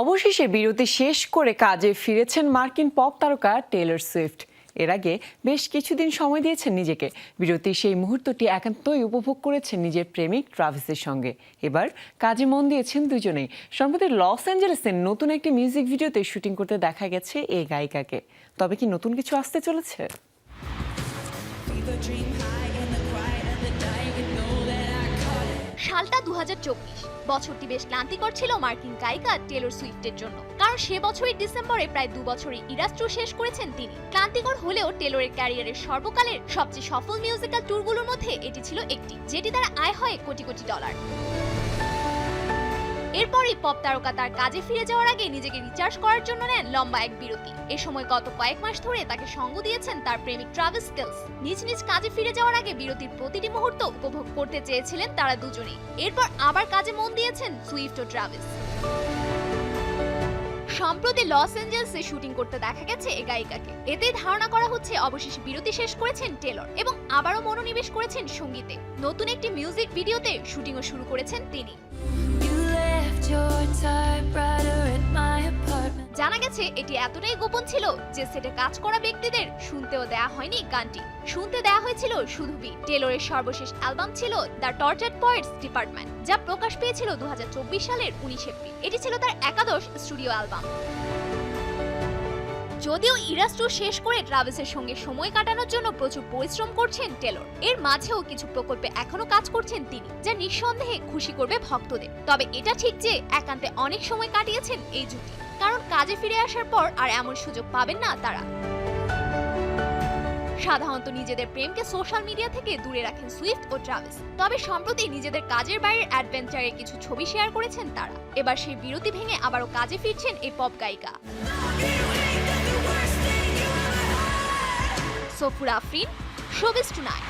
অবশেষে বিরতি শেষ করে কাজে ফিরেছেন মার্কিন পপ তারকা টেলর সুইফট। এর আগে বেশ কিছুদিন সময় দিয়েছেন নিজেকে। বিরতির সেই মুহূর্তটি একান্তই উপভোগ করেছেন নিজের প্রেমিক ট্রাভিসের সঙ্গে। এবার কাজে মন দিয়েছেন দুজনেই। সম্প্রতি লস অ্যাঞ্জেলেসের নতুন একটি মিউজিক ভিডিওতে শুটিং করতে দেখা গেছে এই গায়িকাকে। তবে কি নতুন কিছু আসতে চলেছে? সালটা দু হাজার চব্বিশ। বছরটি বেশ ক্লান্তিকর ছিল মার্কিন গায়িকা টেলর সুইফটের জন্য। কারণ সে বছরের ডিসেম্বরে প্রায় দু বছরই ইরাস্ট্রু শেষ করেছেন তিনি। ক্লান্তিকর হলেও টেলরের ক্যারিয়ারের সর্বকালের সবচেয়ে সফল মিউজিক্যাল ট্যুরগুলোর মধ্যে এটি ছিল একটি, যেটি তার আয় হয় কোটি কোটি ডলার। এরপরই পপ তারকা তার কাজে ফিরে যাওয়ার আগে নিজেকে রিচার্জ করার জন্য নেন লম্বা এক বিরতি। এ সময় গত কয়েক মাস ধরে তাকে সঙ্গ দিয়েছেন তার প্রেমিক ট্রাভিস স্কেলস নিজ নিজ কাজে ফিরে যাওয়ার আগে বিরতির প্রতিটি মুহূর্ত উপভোগ করতে চেয়েছিলেন তারা দুজনেই। এরপর আবার কাজে মন দিয়েছেন সুইফট ও ট্রাভিস সম্প্রতি লস অ্যাঞ্জেলসে শুটিং করতে দেখা গেছে এই গায়িকাকে। এতে ধারণা করা হচ্ছে অবশেষে বিরতি শেষ করেছেন টেলর এবং আবারও মনোনিবেশ করেছেন সঙ্গীতে। নতুন একটি মিউজিক ভিডিওতে শুটিংও শুরু করেছেন তিনি। গেছে, এটি এতটাই গোপন ছিল যে সেটে কাজ করা ব্যক্তিদের শুনতেও দেয়া হয়নি গানটি। শুনতে দেয়া হয়েছিল শুধু বি। টেলরের সর্বশেষ অ্যালবাম ছিল দ্য টর্চার্ড পয়েন্টস ডিপার্টমেন্ট, যা প্রকাশ পেয়েছিল দু সালের উনিশ এপ্রিল। এটি ছিল তার একাদশ স্টুডিও অ্যালবাম। যদিও ইরাস্ট্রু শেষ করে ট্রাভেসের সঙ্গে সময় কাটানোর জন্য প্রচুর পরিশ্রম করছেন টেলর, এর মাঝেও কিছু প্রকল্পে এখনও কাজ করছেন তিনি, যা নিঃসন্দেহে খুশি করবে ভক্তদের। তবে এটা ঠিক যে একান্তে অনেক সময় কাটিয়েছেন এই জুটি কাজে ফিরে আসার পর আর এমন সুযোগ পাবেন না তারা। সাধারণত নিজেদের প্রেমকে সোশ্যাল মিডিয়া থেকে দূরে রাখেন সুইফট ও ট্রাভিস। তবে সম্প্রতি নিজেদের কাজের বাইরের অ্যাডভেঞ্চারের কিছু ছবি শেয়ার করেছেন তারা। এবার সেই বিরতি ভেঙে আবারও কাজে ফিরছেন এই পপ গায়িকা। সফুর আফরিন শোবিস টুনাইট